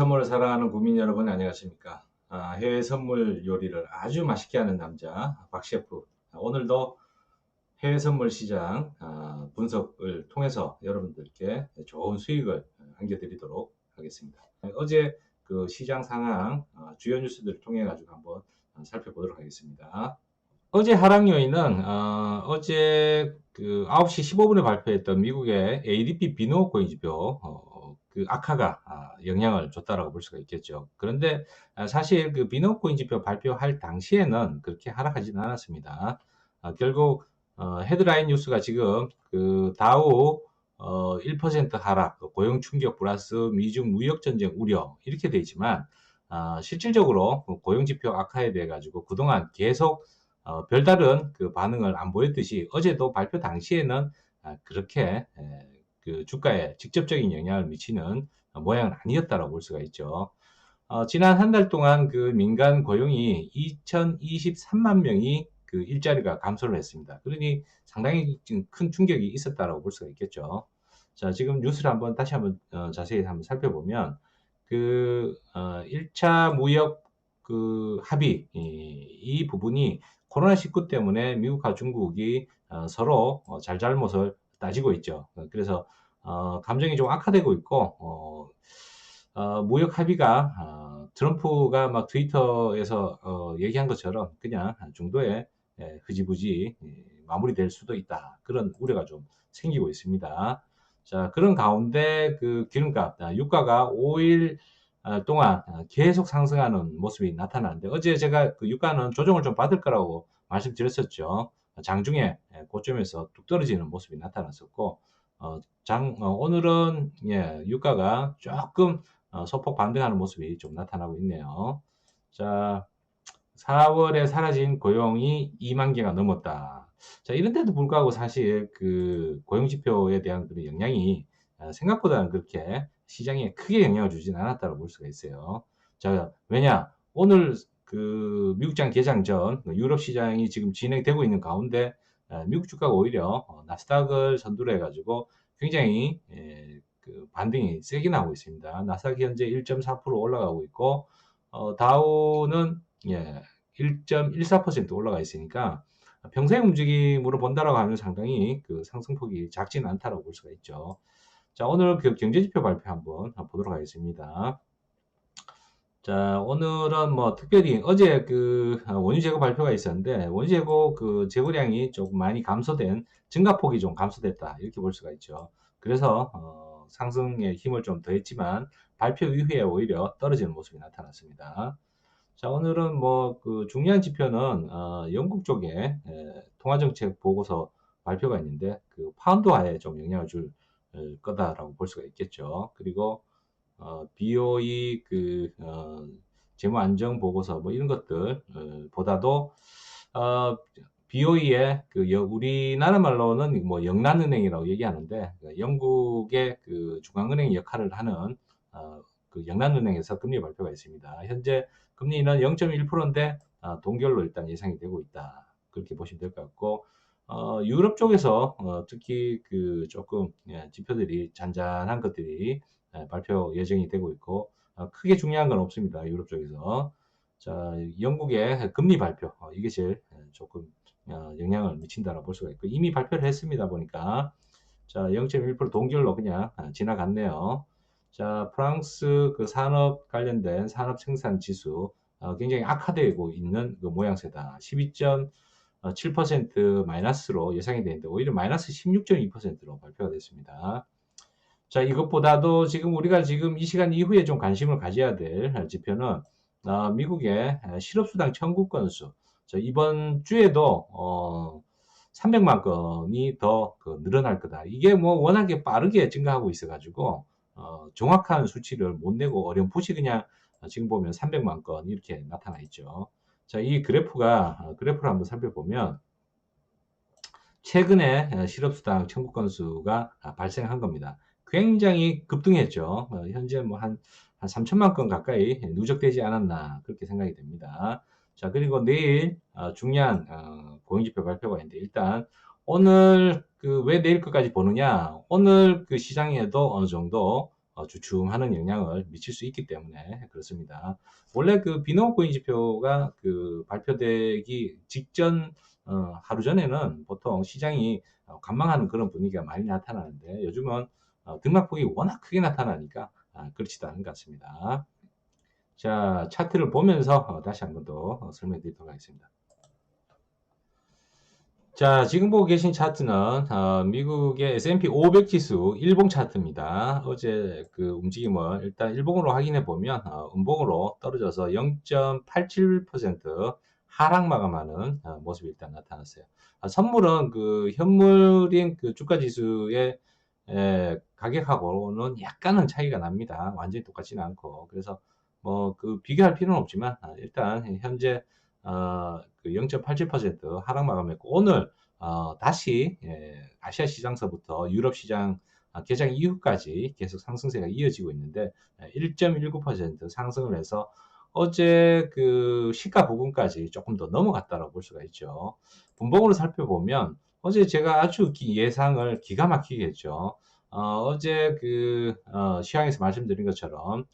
선물을 사랑하는 국민 여러분 안녕하십니까? 아, 해외 선물 요리를 아주 맛있게 하는 남자 박 셰프 오늘도 해외 선물 시장 아, 분석을 통해서 여러분들께 좋은 수익을 안겨드리도록 하겠습니다. 어제 그 시장 상황 아, 주요 뉴스들을 통해 가지고 한번 살펴보도록 하겠습니다. 어제 하락 요인은 어, 제그 9시 15분에 발표했던 미국의 ADP 비노 고인지표 어, 그 악화가 아, 영향을 줬다라고 볼 수가 있겠죠. 그런데 아, 사실 그 비노 고인지표 발표할 당시에는 그렇게 하락하지는 않았습니다. 아, 결국 어, 헤드라인 뉴스가 지금 그 다우 어, 1% 하락, 고용 충격 플러스 미중 무역 전쟁 우려 이렇게 돼 있지만 아, 실질적으로 고용 지표 악화에 대해 가지고 그동안 계속 어, 별다른 그 반응을 안 보였듯이 어제도 발표 당시에는 아, 그렇게 에, 그 주가에 직접적인 영향을 미치는 모양은 아니었다고 볼 수가 있죠. 어, 지난 한 달 동안 그 민간 고용이 2,023만 명이 그 일자리가 감소를 했습니다. 그러니 상당히 큰 충격이 있었다고 볼 수가 있겠죠. 자, 지금 뉴스를 한번 다시 한번 어, 자세히 한번 살펴보면 그 어, 1차 무역 그 합의 이, 이 부분이 코로나 19 때문에 미국과 중국이 어, 서로 어, 잘잘못을 따지고 있죠. 그래서 어, 감정이 좀 악화되고 있고 어, 어, 무역 합의가 어, 트럼프가 막 트위터에서 어, 얘기한 것처럼 그냥 중도에 예, 흐지부지 예, 마무리될 수도 있다. 그런 우려가 좀 생기고 있습니다. 자, 그런 가운데 그 기름값, 아, 유가가 5일 아, 동안 아, 계속 상승하는 모습이 나타나는데 어제 제가 그 유가는 조정을 좀 받을 거라고 말씀드렸었죠. 장중에 예, 고점에서 뚝 떨어지는 모습이 나타났었고 어, 장 어, 오늘은 예, 유가가 조금 어, 소폭 반등하는 모습이 좀 나타나고 있네요. 자, 4월에 사라진 고용이 2만 개가 넘었다. 자, 이런데도 불구하고 사실 그 고용 지표에 대한 그런 영향이 아, 생각보다는 그렇게 시장에 크게 영향을 주진 않았다고 볼 수가 있어요. 자, 왜냐? 오늘 그 미국장 개장 전 유럽 시장이 지금 진행되고 있는 가운데 아, 미국 주가가 오히려 어, 나스닥을 선두로 해가지고 굉장히 예, 그 반등이 세게 나오고 있습니다. 나스닥이 현재 1.4% 올라가고 있고 어, 다우는 예, 1.14% 올라가 있으니까 평생 움직임으로 본다라고 하면 상당히 그 상승폭이 작지는 않다라고 볼 수가 있죠. 자, 오늘 그 경제지표 발표 한번 보도록 하겠습니다. 자, 오늘은 뭐 특별히 어제 그 원유 재고 발표가 있었는데 원유 재고 그 재고량이 조금 많이 감소된 증가폭이 좀 감소됐다 이렇게 볼 수가 있죠. 그래서 어, 상승에 힘을 좀 더했지만 발표 이후에 오히려 떨어지는 모습이 나타났습니다. 자, 오늘은 뭐 그 중요한 지표는 어, 영국 쪽에 에, 통화정책 보고서 발표가 있는데 그 파운드화에 좀 영향을 줄 거다라고 볼 수가 있겠죠. 그리고 어, BOE 그 어, 재무 안정 보고서 뭐 이런 것들 어, 보다도 어, BOE의 그 우리나라 말로는 뭐 영란은행이라고 얘기하는데 그 영국의 그 중앙은행 역할을 하는 어, 그 영란은행에서 금리 발표가 있습니다. 현재 금리는 0.1%인데 어, 동결로 일단 예상이 되고 있다. 그렇게 보시면 될 것 같고 어, 유럽 쪽에서 어, 특히 그 조금 예, 지표들이 잔잔한 것들이 예, 발표 예정이 되고 있고 어, 크게 중요한 건 없습니다. 유럽 쪽에서 자 영국의 금리 발표 어, 이게 제일 예, 조금 어, 영향을 미친다고 볼 수가 있고 이미 발표를 했습니다 보니까 자 0.1% 동결로 그냥 아, 지나갔네요. 자 프랑스 그 산업 관련된 산업 생산 지수 어, 굉장히 악화되고 있는 그 모양새다. 12. 7% 어, 마이너스로 예상이 되는데 오히려 마이너스 16.2%로 발표가 됐습니다. 자, 이것보다도 지금 우리가 지금 이 시간 이후에 좀 관심을 가져야 될 지표는 어, 미국의 실업수당 청구 건수. 자, 이번 주에도 어, 300만 건이 더 그 늘어날 거다. 이게 뭐 워낙에 빠르게 증가하고 있어가지고 어, 정확한 수치를 못 내고 어렴풋이 그냥 지금 보면 300만 건 이렇게 나타나 있죠. 자, 이 그래프가 어, 그래프를 한번 살펴보면 최근에 어, 실업수당 청구 건수가 아, 발생한 겁니다. 굉장히 급등했죠. 어, 현재 뭐 한 한 3천만 건 가까이 누적되지 않았나 그렇게 생각이 됩니다. 자 그리고 내일 중요한 고용지표 발표가 있는데 일단 오늘 그 왜 내일 것까지 보느냐 오늘 그 시장에도 어느 정도 어, 주춤하는 영향을 미칠 수 있기 때문에 그렇습니다. 원래 그 비노코인 지표가 그 발표되기 직전 어, 하루 전에는 보통 시장이 어, 관망하는 그런 분위기가 많이 나타나는데 요즘은 어, 등락폭이 워낙 크게 나타나니까 아, 그렇지도 않은 것 같습니다. 자, 차트를 보면서 어, 다시 한 번더 어, 설명해 드리도록 하겠습니다. 자, 지금 보고 계신 차트는 어, 미국의 S&P 500 지수 일봉 차트입니다. 어제 그 움직임을 일단 일봉으로 확인해 보면 어, 음봉으로 떨어져서 0.87% 하락 마감하는 어, 모습이 일단 나타났어요. 아, 선물은 그 현물인 그 주가 지수의 에, 가격하고는 약간은 차이가 납니다. 완전히 똑같지는 않고 그래서 뭐 그 비교할 필요는 없지만 아, 일단 현재 어, 그 0.87% 하락 마감했고 오늘 어, 다시 예, 아시아 시장서부터 유럽 시장 아, 개장 이후까지 계속 상승세가 이어지고 있는데 1.19% 상승을 해서 어제 그 시가 부근까지 조금 더 넘어갔다고 볼 수가 있죠. 분봉으로 살펴보면 어제 제가 아주 예상을 기가 막히게 했죠. 어, 제그 어, 시황에서 말씀드린 것처럼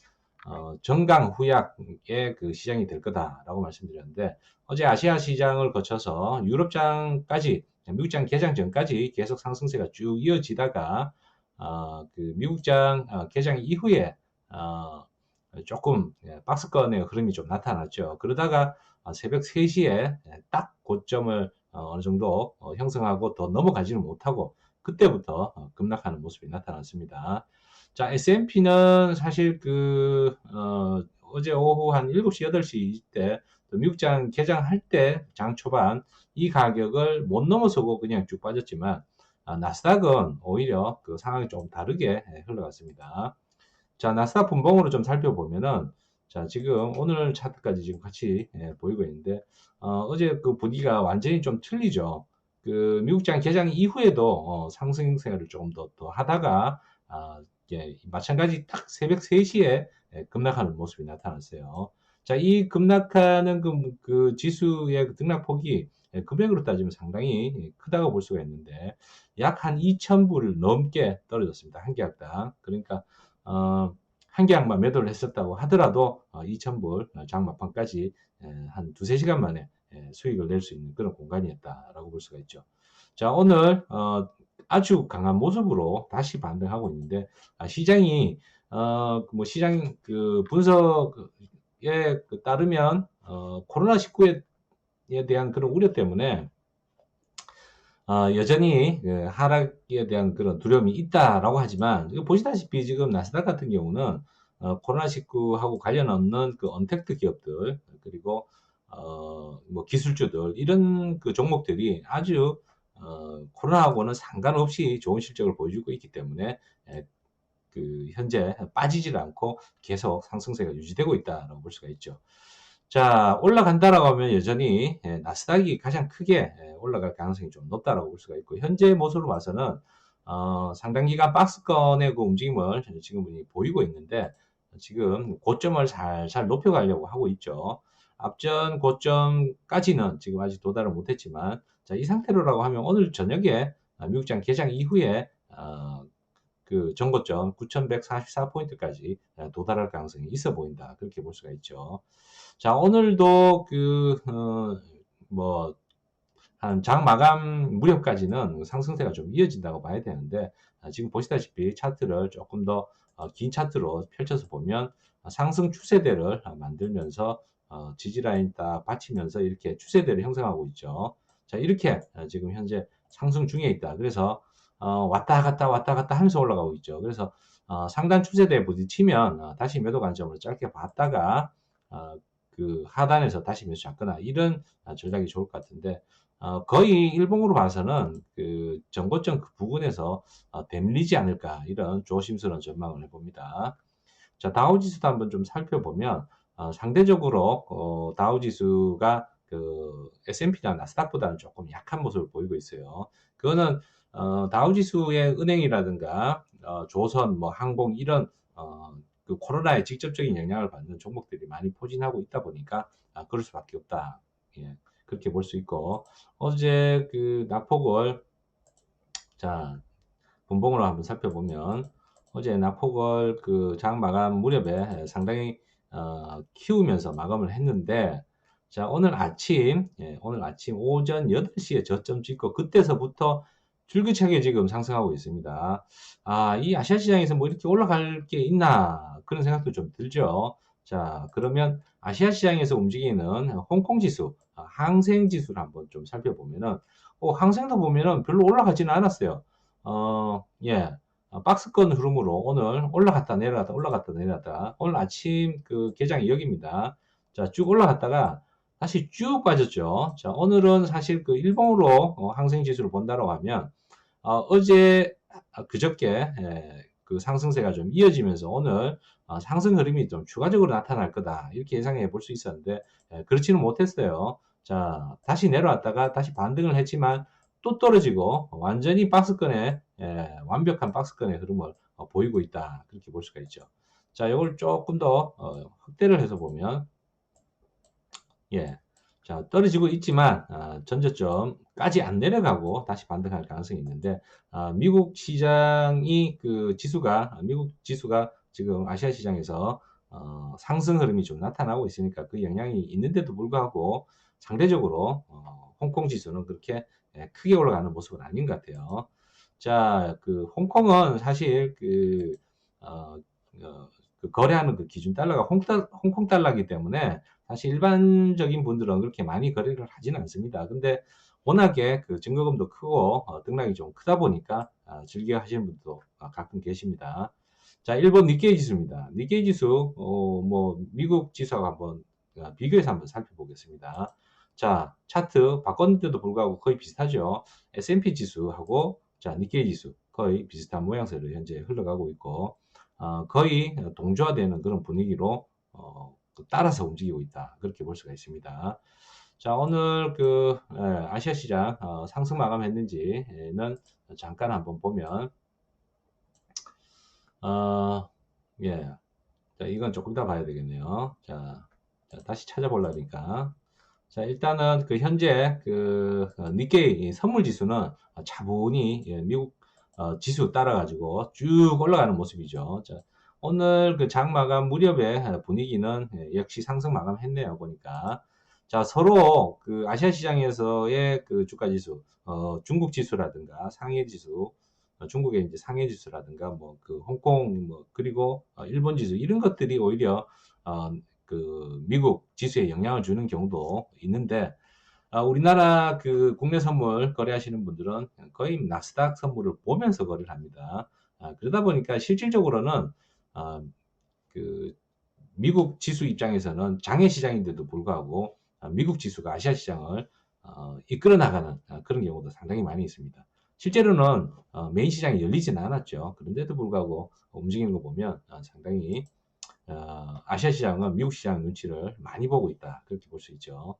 어, 정강 후약의 그 시장이 될 거다라고 말씀드렸는데 어제 아시아 시장을 거쳐서 유럽장까지 미국장 개장 전까지 계속 상승세가 쭉 이어지다가 어, 그 미국장 어, 개장 이후에 어, 조금 예, 박스권의 흐름이 좀 나타났죠. 그러다가 어, 새벽 3시에 딱 고점을 어, 어느 정도 어, 형성하고 더 넘어가지는 못하고 그때부터 어, 급락하는 모습이 나타났습니다. 자, S&P는 사실 그, 어, 어제 오후 한 7시, 8시 때, 미국장 개장할 때, 장 초반, 이 가격을 못 넘어서고 그냥 쭉 빠졌지만, 아, 나스닥은 오히려 그 상황이 좀 다르게 예, 흘러갔습니다. 자, 나스닥 분봉으로 좀 살펴보면은, 자, 지금 오늘 차트까지 지금 같이 예, 보이고 있는데, 어, 어제 그 분위기가 완전히 좀 틀리죠. 그 미국장 개장 이후에도 어, 상승세를 조금 더, 더 하다가, 아, 예, 마찬가지 딱 새벽 3시에 예, 급락하는 모습이 나타났어요. 자, 이 급락하는 그, 그 지수의 그 등락폭이 예, 금액으로 따지면 상당히 크다고 볼 수가 있는데 약 한 2,000불을 넘게 떨어졌습니다. 한 계약당. 그러니까 어, 한 계약만 매도를 했었다고 하더라도 어, 2,000불 장마판까지 예, 한 두세 시간 만에 예, 수익을 낼 수 있는 그런 공간이었다라고 볼 수가 있죠. 자, 오늘 어, 아주 강한 모습으로 다시 반등하고 있는데 아, 시장이 어, 뭐 시장 그 분석에 그 따르면 어, 코로나 19에 대한 그런 우려 때문에 어, 여전히 그 하락에 대한 그런 두려움이 있다라고 하지만 보시다시피 지금 나스닥 같은 경우는 어, 코로나 19하고 관련 없는 그 언택트 기업들 그리고 어, 뭐 기술주들 이런 그 종목들이 아주 어, 코로나하고는 상관없이 좋은 실적을 보여주고 있기 때문에 에, 그 현재 빠지질 않고 계속 상승세가 유지되고 있다고 볼 수가 있죠. 자, 올라간다라고 하면 여전히 예, 나스닥이 가장 크게 예, 올라갈 가능성이 좀 높다라고 볼 수가 있고 현재 모습으로 봐서는 어, 상당 기간 박스권의 그 움직임을 지금 보이고 있는데 지금 고점을 살살 높여가려고 하고 있죠. 앞전 고점까지는 지금 아직 도달을 못했지만 자, 이 상태로라고 하면 오늘 저녁에 아, 미국장 개장 이후에 어, 그 전고점 9,144포인트까지 아, 도달할 가능성이 있어 보인다. 그렇게 볼 수가 있죠. 자, 오늘도 그, 어, 뭐, 한 장 마감 무렵까지는 상승세가 좀 이어진다고 봐야 되는데, 아, 지금 보시다시피 차트를 조금 더긴 어, 차트로 펼쳐서 보면 상승 추세대를 만들면서 어, 지지라인 딱 받치면서 이렇게 추세대를 형성하고 있죠. 자, 이렇게 어, 지금 현재 상승 중에 있다. 그래서 어, 왔다 갔다 왔다 갔다 하면서 올라가고 있죠. 그래서 어, 상단 추세대에 부딪히면 어, 다시 매도 관점으로 짧게 봤다가 어, 그 하단에서 다시 매수 잡거나 이런 어, 전략이 좋을 것 같은데 어, 거의 일봉으로 봐서는 그 정고점 그 부분에서 어, 되밀리지 않을까 이런 조심스러운 전망을 해봅니다. 자 다우지수도 한번 좀 살펴보면 어, 상대적으로 어, 다우지수가 그 S&P나 나스닥보다는 조금 약한 모습을 보이고 있어요. 그거는 어, 다우지수의 은행이라든가 어, 조선, 뭐 항공 이런 어, 그 코로나의 직접적인 영향을 받는 종목들이 많이 포진하고 있다 보니까 아, 그럴 수밖에 없다. 예, 그렇게 볼 수 있고 어제 그 낙폭을 자 분봉으로 한번 살펴보면 어제 낙폭을 그 장 마감 무렵에 상당히 어, 키우면서 마감을 했는데 자 오늘 아침 예, 오늘 아침 오전 8시에 저점 찍고 그때서부터 줄기차게 지금 상승하고 있습니다. 아, 이 아시아 시장에서 뭐 이렇게 올라갈 게 있나 그런 생각도 좀 들죠. 자, 그러면 아시아 시장에서 움직이는 홍콩 지수, 아, 항생 지수를 한번 좀 살펴보면은 어, 항생도 보면은 별로 올라가지는 않았어요. 어, 예. 어, 박스권 흐름으로 오늘 올라갔다 내려갔다 올라갔다 내려갔다 오늘 아침 그 개장이 여기입니다. 자, 쭉 올라갔다가 다시 쭉 빠졌죠. 자, 오늘은 사실 그 일봉으로 어, 항생 지수를 본다고 하면 어, 제 아, 그저께 예, 그 상승세가 좀 이어지면서 오늘 어, 상승 흐름이 좀 추가적으로 나타날 거다 이렇게 예상해 볼 수 있었는데 예, 그렇지는 못했어요. 자 다시 내려왔다가 다시 반등을 했지만 또 떨어지고 완전히 박스권에 예, 완벽한 박스권의 흐름을 어, 보이고 있다 그렇게 볼 수가 있죠. 자 이걸 조금 더 어, 확대를 해서 보면 예, 자, 떨어지고 있지만 어, 전저점까지 안 내려가고 다시 반등할 가능성이 있는데 어, 미국 시장이 그 지수가 미국 지수가 지금 아시아 시장에서 어, 상승 흐름이 좀 나타나고 있으니까 그 영향이 있는데도 불구하고 상대적으로 어, 홍콩 지수는 그렇게 예, 크게 올라가는 모습은 아닌 것 같아요. 자, 그 홍콩은 사실 그, 어, 어, 그 거래하는 그 기준 달러가 홍달, 홍콩 달러이기 때문에 사실 일반적인 분들은 그렇게 많이 거래를 하지는 않습니다. 근데 워낙에 그 증거금도 크고 어, 등락이 좀 크다 보니까 어, 즐겨 하시는 분도 어, 가끔 계십니다. 자, 1번 니케이 지수입니다. 니케이 지수, 어, 뭐, 미국 지수하고 한번 어, 비교해서 한번 살펴보겠습니다. 자, 차트 바꿨는데도 불구하고 거의 비슷하죠. S&P 지수하고 자, 니케이 지수 거의 비슷한 모양새로 현재 흘러가고 있고 어, 거의 동조화되는 그런 분위기로 어, 따라서 움직이고 있다. 그렇게 볼 수가 있습니다. 자, 오늘 그 예, 아시아 시장 어, 상승 마감했는지는 잠깐 한번 보면 어, 예. 자, 이건 조금 더 봐야 되겠네요. 자, 자 다시 찾아보려니까. 자, 일단은 그 현재 그 어, 니케이 선물 지수는 차분히 예, 미국 어, 지수 따라가지고 쭉 올라가는 모습이죠. 자, 오늘 그 장마감 무렵의 분위기는 예, 역시 상승 마감했네요. 보니까. 자, 서로 그 아시아 시장에서의 그 주가 지수, 어, 중국 지수라든가 상해 지수, 어, 중국의 이제 상해 지수라든가 뭐 그 홍콩 뭐 그리고 어, 일본 지수 이런 것들이 오히려 어, 그 미국 지수에 영향을 주는 경우도 있는데 아, 우리나라 그 국내 선물 거래하시는 분들은 거의 나스닥 선물을 보면서 거래를 합니다. 아, 그러다 보니까 실질적으로는 아, 그 미국 지수 입장에서는 장애 시장인데도 불구하고 아, 미국 지수가 아시아 시장을 어, 이끌어 나가는 아, 그런 경우도 상당히 많이 있습니다. 실제로는 어, 메인 시장이 열리지는 않았죠. 그런데도 불구하고 움직이는 거 보면 어, 상당히 어, 아시아 시장은 미국 시장 눈치를 많이 보고 있다. 그렇게 볼 수 있죠.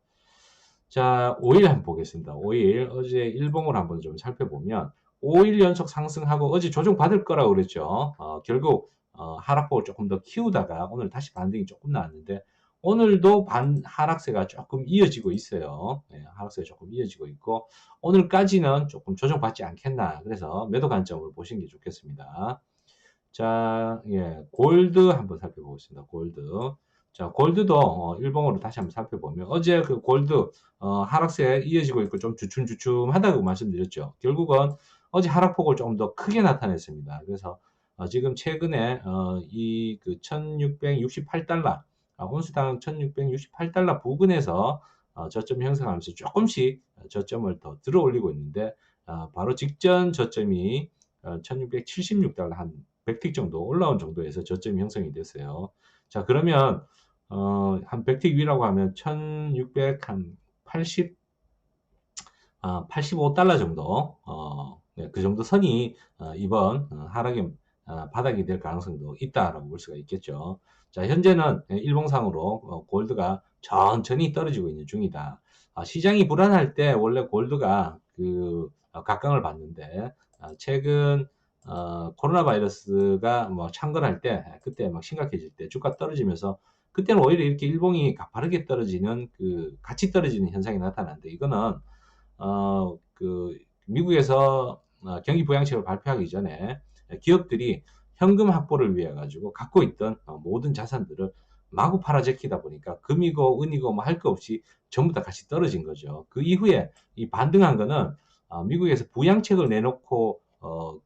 자, 5일 한번 보겠습니다. 5일 어제 일봉을 한번 좀 살펴보면 5일 연속 상승하고 어제 조정 받을 거라고 그랬죠. 어, 결국 어, 하락폭을 조금 더 키우다가 오늘 다시 반등이 조금 나왔는데 오늘도 반 하락세가 조금 이어지고 있어요. 네, 하락세가 조금 이어지고 있고 오늘까지는 조금 조정받지 않겠나. 그래서 매도 관점을 보시는 게 좋겠습니다. 자, 예, 골드 한번 살펴보겠습니다. 골드. 자, 골드도 어, 일봉으로 다시 한번 살펴보면 어제 그 골드 어, 하락세 이어지고 있고 좀 주춤주춤하다고 말씀드렸죠. 결국은 어제 하락폭을 조금 더 크게 나타냈습니다. 그래서 어, 지금 최근에 어, 이그 1668달러 아, 온수당 1668달러 부근에서 어, 저점 형성하면서 조금씩 저점을 더 들어 올리고 있는데 어, 바로 직전 저점이 1676달러 한 100틱 정도 올라온 정도에서 저점 형성이 됐어요. 자 그러면 어, 한 100틱 위라고 하면 1680 아, 85달러 정도 어, 네, 그 정도 선이 어, 이번 어, 하락의 어, 바닥이 될 가능성도 있다라고 볼 수가 있겠죠. 자, 현재는 일봉상으로 어, 골드가 천천히 떨어지고 있는 중이다. 아, 시장이 불안할 때 원래 골드가 그 어, 각광을 받는데 아, 최근 어, 코로나 바이러스가 뭐 창궐할 때 그때 막 심각해질 때 주가 떨어지면서 그때는 오히려 이렇게 일봉이 가파르게 떨어지는 그 같이 떨어지는 현상이 나타나는데 이거는 어 그 미국에서 어, 경기 부양책을 발표하기 전에 기업들이 현금 확보를 위해 가지고 갖고 있던 어, 모든 자산들을 마구 팔아 제끼다 보니까 금이고 은이고 뭐 할 거 없이 전부 다 같이 떨어진 거죠. 그 이후에 이 반등한 거는 어, 미국에서 부양책을 내놓고 어,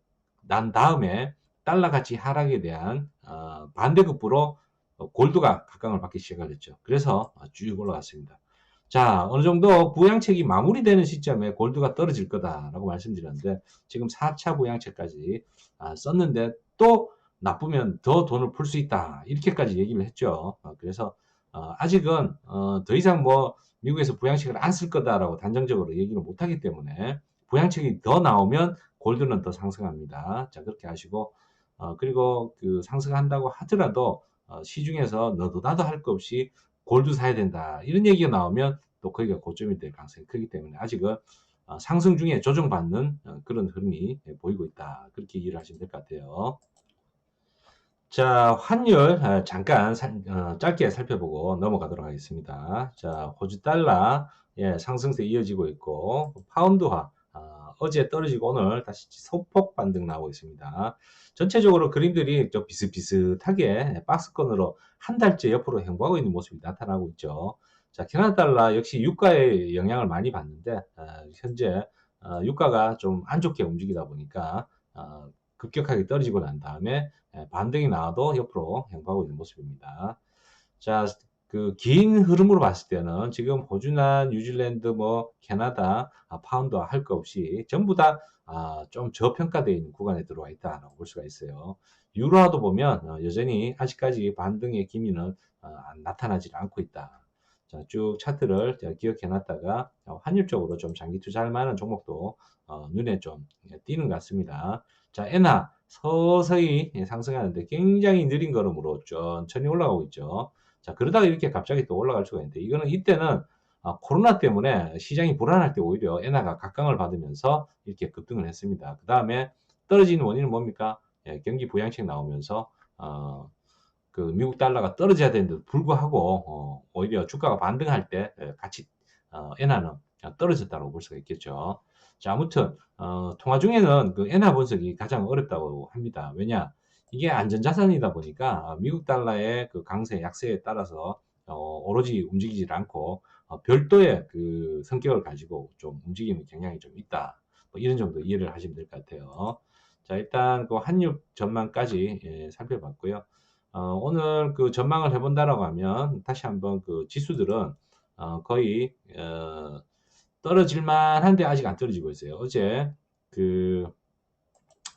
난 다음에 달러 가치 하락에 대한 어, 반대급부로 어, 골드가 각광을 받기 시작했죠. 그래서 어, 쭉 올라갔습니다. 자, 어느 정도 부양책이 마무리되는 시점에 골드가 떨어질 거다라고 말씀드렸는데 지금 4차 부양책까지 아, 썼는데 또 나쁘면 더 돈을 풀 수 있다 이렇게까지 얘기를 했죠. 어, 그래서 어, 아직은 어, 더 이상 뭐 미국에서 부양책을 안 쓸 거다라고 단정적으로 얘기를 못하기 때문에 부양책이 더 나오면 골드는 더 상승합니다. 자 그렇게 하시고 어, 그리고 그 상승한다고 하더라도 어, 시중에서 너도 나도 할거 없이 골드 사야 된다 이런 얘기가 나오면 또 거기가 고점이 될 가능성이 크기 때문에 아직은 어, 상승 중에 조정받는 어, 그런 흐름이 예, 보이고 있다 그렇게 이해를 하시면 될 것 같아요. 자, 환율 아, 잠깐 살- 어, 짧게 살펴보고 넘어가도록 하겠습니다. 자, 호주 달러 예, 상승세 이어지고 있고 파운드화 아, 어제 떨어지고 오늘 다시 소폭 반등 나오고 있습니다. 전체적으로 그림들이 좀 비슷비슷하게 박스권으로 한 달째 옆으로 행보하고 있는 모습이 나타나고 있죠. 자, 캐나다 달러 역시 유가의 영향을 많이 받는데 아, 현재 아, 유가가 좀 안 좋게 움직이다 보니까 아, 급격하게 떨어지고 난 다음에 예, 반등이 나와도 옆으로 행보하고 있는 모습입니다. 자, 그 긴 흐름으로 봤을 때는 지금 호주나 뉴질랜드, 뭐 캐나다, 아, 파운드 할거 없이 전부 다 아, 좀 저평가되어 있는 구간에 들어와 있다라고 볼 수가 있어요. 유로화도 보면 어, 여전히 아직까지 반등의 기미는 어, 안- 나타나지 않고 있다. 자, 쭉 차트를 기억해 놨다가 어, 환율적으로 좀 장기 투자할 만한 종목도 어, 눈에 좀 띄는 것 같습니다. 자, 엔화 서서히 예, 상승하는데 굉장히 느린 걸음으로 천천히 올라가고 있죠. 자, 그러다가 이렇게 갑자기 또 올라갈 수가 있는데 이거는 이때는 아, 코로나 때문에 시장이 불안할 때 오히려 엔화가 각광을 받으면서 이렇게 급등을 했습니다. 그 다음에 떨어지는 원인은 뭡니까? 예, 경기 부양책 나오면서 어, 그 미국 달러가 떨어져야 되는데도 불구하고 어, 오히려 주가가 반등할 때 예, 같이 어, 엔화는 떨어졌다고 볼 수가 있겠죠. 자, 아무튼 어, 통화 중에는 그 엔화 분석이 가장 어렵다고 합니다. 왜냐? 이게 안전자산이다 보니까 어, 미국 달러의 그 강세, 약세에 따라서 어, 오로지 움직이질 않고 어, 별도의 그 성격을 가지고 좀 움직이는 경향이 좀 있다. 뭐 이런 정도 이해를 하시면 될 것 같아요. 자, 일단 그 환율 전망까지 예, 살펴봤고요. 어, 오늘 그 전망을 해본다라고 하면 다시 한번 그 지수들은 어, 거의 어, 떨어질만 한데 아직 안 떨어지고 있어요. 어제 그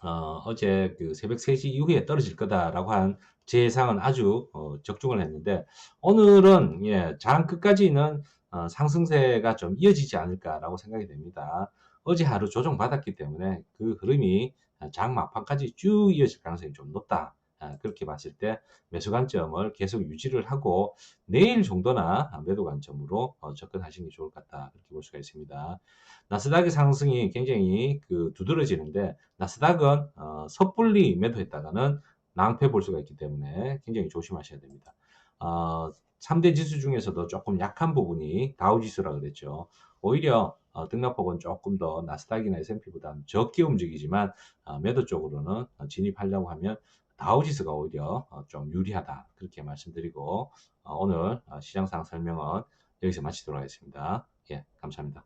어, 어제 그 새벽 3시 이후에 떨어질 거다라고 한 제 예상은 아주 어, 적중을 했는데 오늘은 예, 장 끝까지는 어, 상승세가 좀 이어지지 않을까라고 생각이 됩니다. 어제 하루 조정받았기 때문에 그 흐름이 장 막판까지 쭉 이어질 가능성이 좀 높다. 아, 그렇게 봤을 때 매수 관점을 계속 유지를 하고 내일 정도나 매도 관점으로 어, 접근하시는 게 좋을 것 같다. 그렇게 볼 수가 있습니다. 나스닥의 상승이 굉장히 그 두드러지는데 나스닥은 어, 섣불리 매도했다가는 낭패 볼 수가 있기 때문에 굉장히 조심하셔야 됩니다. 어, 3대 지수 중에서도 조금 약한 부분이 다우지수라 그랬죠. 오히려 어, 등락폭은 조금 더 나스닥이나 S&P보다 적게 움직이지만 어, 매도 쪽으로는 진입하려고 하면 다우지수가 오히려 어, 좀 유리하다 그렇게 말씀드리고 어, 오늘 어, 시장상 설명은 여기서 마치도록 하겠습니다. 예, 감사합니다.